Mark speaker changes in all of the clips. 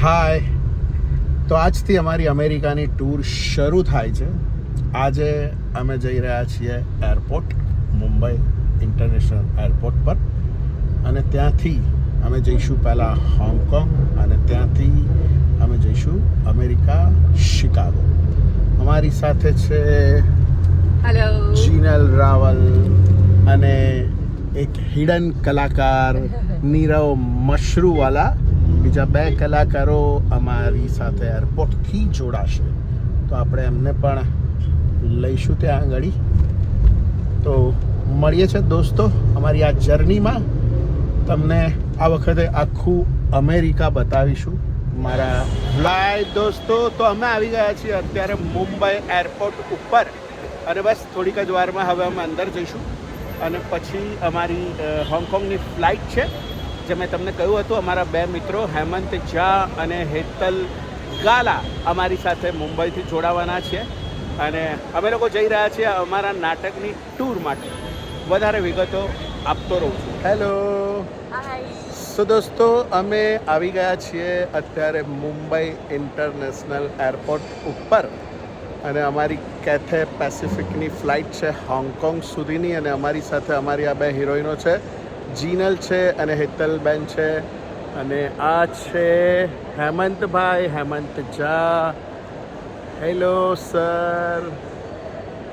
Speaker 1: હાય તો આજથી અમારી અમેરિકાની ટૂર શરૂ થાય છે. આજે અમે જઈ રહ્યા છીએ એરપોર્ટ મુંબઈ ઇન્ટરનેશનલ એરપોર્ટ પર. અને ત્યાંથી અમે જઈશું પહેલાં હોંગકોંગ અને ત્યાંથી અમે જઈશું અમેરિકા શિકાગો. અમારી સાથે છે
Speaker 2: હેલો
Speaker 1: જીનલ રાવલ અને એક હિડન કલાકાર નીરવ મશરૂવાલા. બીજા બે કલાકારો અમારી સાથે એરપોર્ટથી જોડાશે. તો આપણે એમને પણ લઈશું ત્યાં આગળ. તો મળીએ છે દોસ્તો અમારી આ જર્નીમાં તમને આ વખતે આખું અમેરિકા બતાવીશું. મારા લાય દોસ્તો, તો અમે આવી ગયા છીએ અત્યારે મુંબઈ એરપોર્ટ ઉપર. અને બસ થોડીક જ વારમાં હવે અમે અંદર જઈશું. અને પછી અમારી હોંગકોંગની ફ્લાઇટ છે. જે મેં તમને કહ્યું હતું અમારા બે મિત્રો હેમંત ઝા અને હેતલ ગાલા અમારી સાથે મુંબઈથી જોડાવાના છે. અને અમે લોકો જઈ રહ્યા છીએ અમારા નાટકની ટૂર માટે. વધારે વિગતો આપતો રહું છું. હેલો સો દોસ્તો અમે આવી ગયા છીએ અત્યારે મુંબઈ ઇન્ટરનેશનલ એરપોર્ટ ઉપર. અને અમારી કેથે પેસિફિકની ફ્લાઇટ છે હોંગકોંગ સુધીની અને અમારી સાથે અમારી આ બે હિરોઈનો છે. જીનલ છે અને હેતલબેન છે. અને આ છે Hemantbhai, Hemant Jha. Hello sir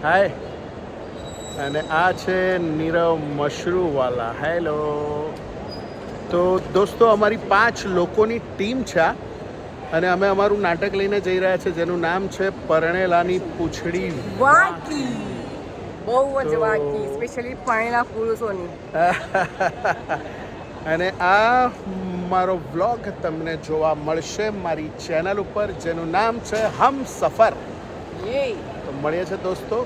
Speaker 1: hi અને આ છે નીરવ મશરૂવાલા. હેલો તો દોસ્તો, અમારી પાંચ લોકોની ટીમ છે અને અમે અમારું નાટક લઈને જઈ રહ્યા છે, જેનું નામ છે પરણેલાની પૂંછડી
Speaker 2: વાકી. બહુ જ વાકી સ્પેશિયલી પરણેલા પુરુષોની
Speaker 1: અને આ મારો વ્લોગ તમને જોવા મળશે મારી ચેનલ ઉપર જેનું નામ છે હમ સફર. તો મળીએ છે દોસ્તો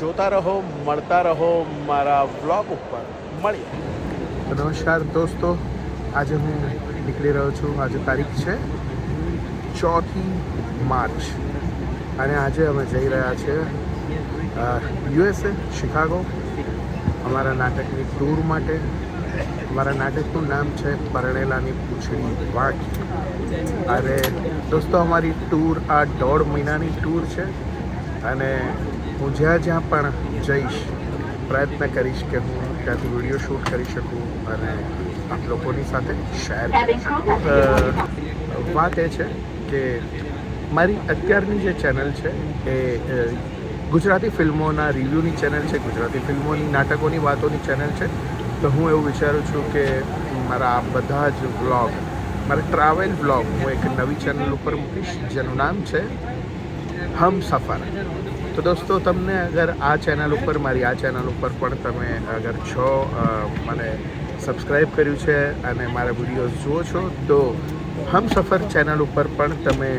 Speaker 1: જોતા રહો મળતા રહો મારા વ્લોગ ઉપર. મળીએ. નમસ્કાર દોસ્તો આજે હું નીકળી રહ્યો છું આજે તારીખ છે ચોથી માર્ચ. અને આજે અમે જઈ રહ્યા છીએ યુએસએ શિકાગો અમારા નાટકની ટૂર માટે. અમારા નાટકનું નામ છે પરણેલાની પૂંછડી વાંકી અને દોસ્તો, અમારી ટૂર આ દોઢ મહિનાની ટૂર છે અને હું જ્યાં જ્યાં પણ જઈશ, પ્રયત્ન કરીશ કે હું ત્યાંથી વીડિયો શૂટ કરી શકું અને આપ લોકોની સાથે શેર કરી શકું. વાત એ છે કે મારી અત્યારની જે ચેનલ છે એ ગુજરાતી ફિલ્મોના રિવ્યૂની ચેનલ છે, ગુજરાતી ફિલ્મોની, નાટકોની વાતોની ચેનલ છે. તો હું એવું વિચારું છું કે મારા બધા જ વ્લોગ, મારા ટ્રાવેલ વ્લોગ હું એક નવી ચેનલ ઉપર મૂકીશ, જેનું નામ છે હમ સફર. તો દોસ્તો, તમને અગર આ ચેનલ ઉપર, મારી આ ચેનલ ઉપર પણ તમે અગર છો મને સબસ્ક્રાઈબ કર્યું છે અને મારા વિડીયોઝ જુઓ છો, તો હમ સફર ચેનલ ઉપર પણ તમે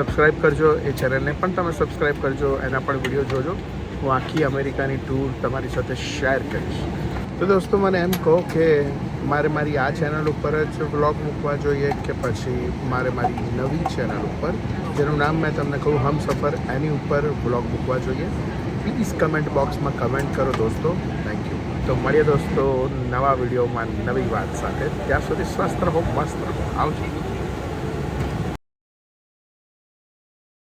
Speaker 1: સબસ્ક્રાઈબ કરજો. એ ચેનલને પણ તમે સબસ્ક્રાઈબ કરજો. એના પણ વીડિયો જોજો. હું આખી અમેરિકાની ટૂર તમારી સાથે શેર કરીશ. તો દોસ્તો, મને એમ કહો કે મારે મારી આ ચેનલ ઉપર જ વ્લોગ મૂકવા જોઈએ કે પછી મારે મારી નવી ચેનલ ઉપર? જેનું નામ મેં તમને કહું, હમ સફર, એની ઉપર વ્લોગ મૂકવા જોઈએ. પ્લીઝ કમેન્ટ બોક્સમાં કમેન્ટ કરો દોસ્તો. થેન્ક યુ તો મળીએ દોસ્તો નવા વિડીયોમાં નવી વાત સાથે. ત્યાં સુધી સ્વસ્થ રહો, મસ્ત રહો. આવજો.